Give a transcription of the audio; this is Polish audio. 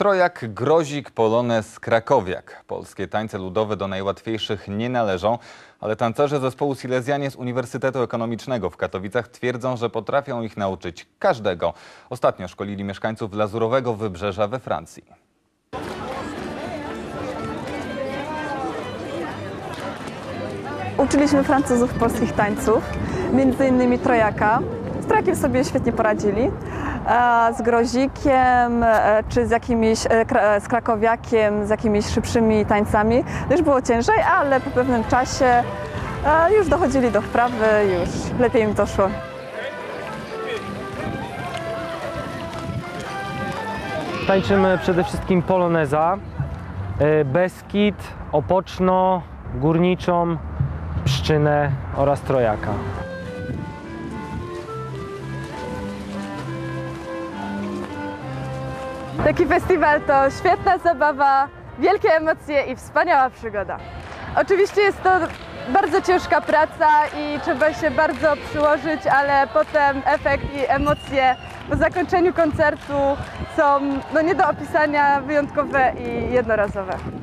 Trojak, Grozik, Polonez, Krakowiak. Polskie tańce ludowe do najłatwiejszych nie należą, ale tancerze zespołu Silesianie z Uniwersytetu Ekonomicznego w Katowicach twierdzą, że potrafią ich nauczyć każdego. Ostatnio szkolili mieszkańców Lazurowego Wybrzeża we Francji. Uczyliśmy Francuzów polskich tańców, między innymi trojaka. Z trojakiem sobie świetnie poradzili. Z grozikiem, e, czy z jakimiś, e, z krakowiakiem, z jakimiś szybszymi tańcami. Już było ciężej, ale po pewnym czasie już dochodzili do wprawy, już lepiej im to szło. Tańczymy przede wszystkim poloneza, e, Beskid, Opoczno, Górniczą, Pszczynę oraz Trojaka. Taki festiwal to świetna zabawa, wielkie emocje i wspaniała przygoda. Oczywiście jest to bardzo ciężka praca i trzeba się bardzo przyłożyć, ale potem efekt i emocje po zakończeniu koncertu są no, nie do opisania, wyjątkowe i jednorazowe.